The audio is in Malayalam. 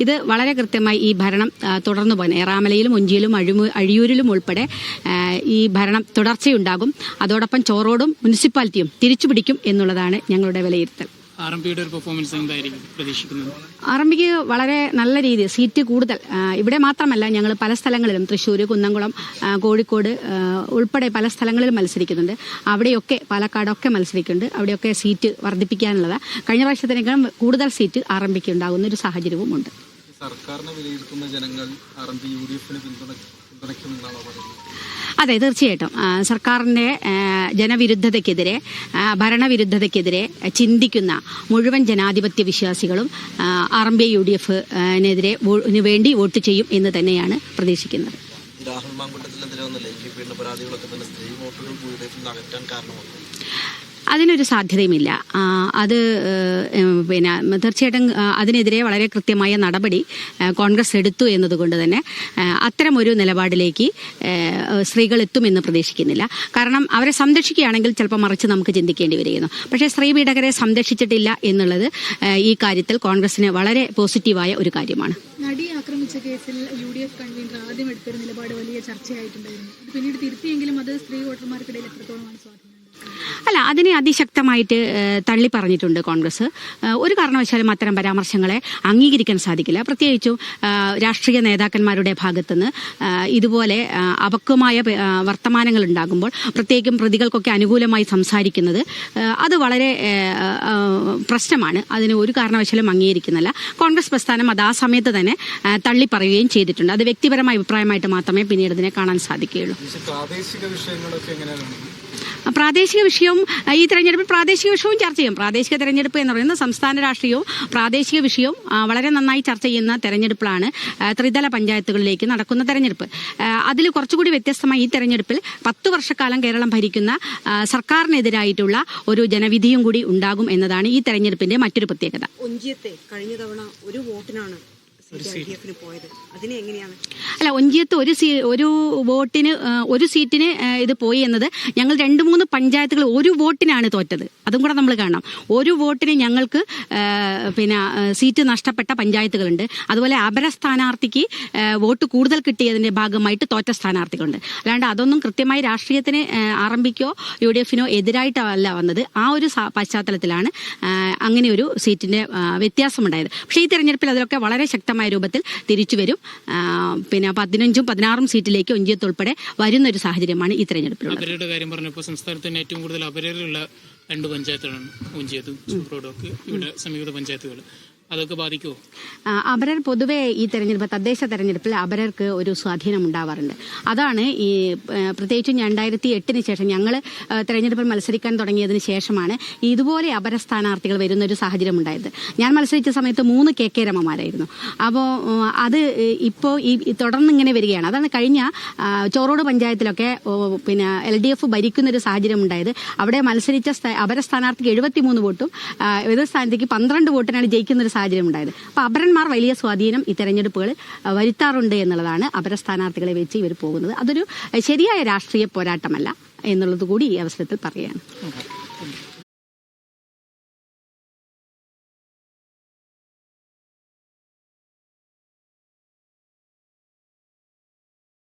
ഇത് വളരെ കൃത്യമായി ഈ ഭരണം തുടർന്നു പോകാൻ ഏറാമലയിലും ഒഞ്ചിയിലും അഴിമു അഴിയൂരിലും ഉൾപ്പെടെ ഈ ഭരണം തുടർച്ചയുണ്ടാകും. അതോടൊപ്പം ചോറോടും മുനിസിപ്പാലിറ്റിയും തിരിച്ചു പിടിക്കും എന്നുള്ളതാണ് ഞങ്ങളുടെ വിലയിരുത്തൽ. ആർ എം പിയുടെ ഒരു പെർഫോമൻസ് എന്തായിരിക്കും പ്രതീക്ഷിക്കുന്നത്? ആർ എം പിക്ക് വളരെ നല്ല രീതിയിൽ സീറ്റ് കൂടുതൽ. ഇവിടെ മാത്രമല്ല ഞങ്ങൾ പല സ്ഥലങ്ങളിലും തൃശ്ശൂർ കുന്നംകുളം കോഴിക്കോട് ഉൾപ്പെടെ പല സ്ഥലങ്ങളിലും മത്സരിക്കുന്നുണ്ട്. അവിടെയൊക്കെ പാലക്കാടൊക്കെ മത്സരിക്കുന്നുണ്ട്. അവിടെയൊക്കെ സീറ്റ് വർദ്ധിപ്പിക്കാനുള്ളത്. കഴിഞ്ഞ പ്രാവശ്യത്തിനേക്കാളും കൂടുതൽ സീറ്റ് ആർ എം പിക്ക് ഉണ്ടാകുന്ന ഒരു സാഹചര്യവുമുണ്ട്. സർക്കാരിനെ വിലയിരുത്തുന്ന ജനങ്ങൾ R M P U D എഫിന് പിന്തുണയ്ക്കുമെന്നാണോ പറയുന്നത്? അതെ തീർച്ചയായിട്ടും. സർക്കാരിന്റെ സർക്കാരിന്റെ ജനവിരുദ്ധതയ്ക്കെതിരെ ഭരണവിരുദ്ധതയ്ക്കെതിരെ ചിന്തിക്കുന്ന മുഴുവൻ ജനാധിപത്യ വിശ്വാസികളും R M B U D എഫിനെതിരെ വേണ്ടി വോട്ട് ചെയ്യും എന്ന് തന്നെയാണ് പ്രതീക്ഷിക്കുന്നത്. രാഹുൽ മാങ്കുട്ടത്തിനെതിരെ വന്ന ലൈംഗിക പീഡന പരാതികളൊക്കെ തന്നെ സ്ത്രീ വോട്ടുകൾ യു ഡി എഫിൽ നിന്ന് അകറ്റാൻ കാരണമാണ് അതിനൊരു സാധ്യതയുമില്ല. അത് പിന്നെ തീർച്ചയായിട്ടും അതിനെതിരെ വളരെ കൃത്യമായ നടപടി കോൺഗ്രസ് എടുത്തു എന്നതുകൊണ്ട് തന്നെ അത്തരമൊരു നിലപാടിലേക്ക് സ്ത്രീകൾ എത്തുമെന്ന് പ്രതീക്ഷിക്കുന്നില്ല. കാരണം അവരെ സംരക്ഷിക്കുകയാണെങ്കിൽ ചിലപ്പോൾ മറിച്ച് നമുക്ക് ചിന്തിക്കേണ്ടി വരികയുന്നു പക്ഷേ സ്ത്രീ പീഡകരെ സംരക്ഷിച്ചിട്ടില്ല എന്നുള്ളത് ഈ കാര്യത്തിൽ കോൺഗ്രസിന് വളരെ പോസിറ്റീവായ ഒരു കാര്യമാണ്. നടിയെ ആക്രമിച്ച കേസിൽ യു ഡി എഫ് കൺവീനർ ആദ്യം എടുത്തൊരു നിലപാട് വലിയ ചർച്ചയായിട്ടുണ്ടായിരുന്നു. പിന്നീട് തിരുത്തിയെങ്കിലും അത് സ്ത്രീ വോട്ടർമാർക്കിടയിൽ എത്രത്തോളമാണ് സ്വാധീനം? അല്ല അതിനെ അതിശക്തമായിട്ട് തള്ളി പറഞ്ഞിട്ടുണ്ട് കോൺഗ്രസ്. ഒരു കാരണവശാലും അത്തരം പരാമർശങ്ങളെ അംഗീകരിക്കാൻ സാധിക്കില്ല. പ്രത്യേകിച്ചും രാഷ്ട്രീയ നേതാക്കന്മാരുടെ ഭാഗത്തുനിന്ന് ഇതുപോലെ അപക്വമായ വർത്തമാനങ്ങൾ ഉണ്ടാകുമ്പോൾ പ്രത്യേകിച്ചും പ്രതികൾക്കൊക്കെ അനുകൂലമായി സംസാരിക്കുന്നത് അത് വളരെ പ്രശ്നമാണ്. അതിന് ഒരു കാരണവശാലും അംഗീകരിക്കുന്നില്ല. കോൺഗ്രസ് പ്രസ്ഥാനം അത് ആ സമയത്ത് തന്നെ തള്ളി പറയുകയും ചെയ്തിട്ടുണ്ട്. അത് വ്യക്തിപരമായ അഭിപ്രായമായിട്ട് മാത്രമേ പിന്നീട് ഇതിനെ കാണാൻ സാധിക്കുകയുള്ളൂ. പ്രാദേശിക വിഷയവും ഈ തെരഞ്ഞെടുപ്പിൽ പ്രാദേശിക വിഷയവും ചർച്ച ചെയ്യും. പ്രാദേശിക തെരഞ്ഞെടുപ്പ് എന്ന് പറയുന്നത് സംസ്ഥാന രാഷ്ട്രീയവും പ്രാദേശിക വിഷയവും വളരെ നന്നായി ചർച്ച ചെയ്യുന്ന തെരഞ്ഞെടുപ്പിലാണ് ത്രിതല പഞ്ചായത്തുകളിലേക്ക് നടക്കുന്ന തെരഞ്ഞെടുപ്പ്. അതിൽ കുറച്ചുകൂടി വ്യത്യസ്തമായി ഈ തെരഞ്ഞെടുപ്പിൽ പത്ത് വർഷക്കാലം കേരളം ഭരിക്കുന്ന സർക്കാരിനെതിരായിട്ടുള്ള ഒരു ജനവിധിയും കൂടി ഉണ്ടാകും എന്നതാണ് ഈ തെരഞ്ഞെടുപ്പിന്റെ മറ്റൊരു പ്രത്യേകത. കഴിഞ്ഞ തവണ ഒരു വോട്ടിനാണ് പോയത്. അതിനെ എങ്ങനെയാണ്? അല്ല ഒഞ്ചിയത്ത് ഒരു സീ ഒരു വോട്ടിന് ഒരു സീറ്റിന് ഇത് പോയി എന്നത് ഞങ്ങൾ രണ്ട് മൂന്ന് പഞ്ചായത്തുകൾ ഒരു വോട്ടിനാണ് തോറ്റത്. അതും കൂടെ നമ്മൾ കാണണം ഒരു വോട്ടിന് ഞങ്ങൾക്ക് പിന്നെ സീറ്റ് നഷ്ടപ്പെട്ട പഞ്ചായത്തുകളുണ്ട്. അതുപോലെ അപര സ്ഥാനാർത്ഥിക്ക് വോട്ട് കൂടുതൽ കിട്ടിയതിന്റെ ഭാഗമായിട്ട് തോറ്റ സ്ഥാനാർത്ഥികളുണ്ട്. അല്ലാണ്ട് അതൊന്നും കൃത്യമായി രാഷ്ട്രീയത്തിന് ആരംഭിക്കോ യു ഡി എഫിനോ എതിരായിട്ടല്ല വന്നത്. ആ ഒരു പശ്ചാത്തലത്തിലാണ് അങ്ങനെ ഒരു സീറ്റിന്റെ വ്യത്യാസമുണ്ടായത്. പക്ഷേ ഈ തെരഞ്ഞെടുപ്പിൽ അതിലൊക്കെ വളരെ ശക്തമായ രൂപത്തിൽ തിരിച്ചു വരും. പിന്നെ പതിനഞ്ചും പതിനാറും സീറ്റിലേക്ക് ഒഞ്ചിയത്ത് ഉൾപ്പെടെ വരുന്ന ഒരു സാഹചര്യമാണ് ഈ തെരഞ്ഞെടുപ്പിലുള്ളത്. അപരയുടെ കാര്യം പറഞ്ഞപ്പോൾ സംസ്ഥാനത്ത് ഏറ്റവും കൂടുതൽ അപരയിലുള്ള രണ്ട് പഞ്ചായത്തുകളാണ് ഒഞ്ചിയത്തും ഇവിടെ സമീപ പഞ്ചായത്തുകൾ. അതൊക്കെ ബാധിക്കുമോ അപരർ പൊതുവെ ഈ തെരഞ്ഞെടുപ്പ് തദ്ദേശ തെരഞ്ഞെടുപ്പിൽ അപരർക്ക് ഒരു സ്വാധീനം ഉണ്ടാവാറുണ്ട്. അതാണ് ഈ പ്രത്യേകിച്ചും രണ്ടായിരത്തി എട്ടിന് ശേഷം ഞങ്ങൾ തെരഞ്ഞെടുപ്പിൽ മത്സരിക്കാൻ തുടങ്ങിയതിന് ശേഷമാണ് ഇതുപോലെ അപര സ്ഥാനാർത്ഥികൾ വരുന്ന ഒരു സാഹചര്യം ഉണ്ടായത്. ഞാൻ മത്സരിച്ച സമയത്ത് മൂന്ന് കെ കെ രമമാരായിരുന്നു. അപ്പോൾ അത് ഇപ്പോൾ ഈ തുടർന്ന് ഇങ്ങനെ വരികയാണ്. അതാണ് കഴിഞ്ഞ ചോറോട് പഞ്ചായത്തിലൊക്കെ പിന്നെ എൽ ഡി എഫ് ഭരിക്കുന്നൊരു സാഹചര്യം ഉണ്ടായത്. അവിടെ മത്സരിച്ച അപര സ്ഥാനാർത്ഥിക്ക് എഴുപത്തി മൂന്ന് വോട്ടും എതിർ സ്ഥാനാർത്ഥിക്ക് പന്ത്രണ്ട് വോട്ടിനാണ് ജയിക്കുന്ന ഒരു സാഹചര്യം ഉണ്ടായത് അപ്പോൾ അപരന്മാർ വലിയ സ്വാധീനം ഈ തെരഞ്ഞെടുപ്പുകളിൽ ആ, വരുത്താറുണ്ട് എന്നുള്ളതാണ് അപര സ്ഥാനാർത്ഥികളെ വെച്ച് ഇവർ പോകുന്നത്. അതൊരു ശരിയായ രാഷ്ട്രീയ പോരാട്ടമല്ല എന്നുള്ളത് കൂടി ഈ അവസരത്തിൽ പറയുകയാണ്.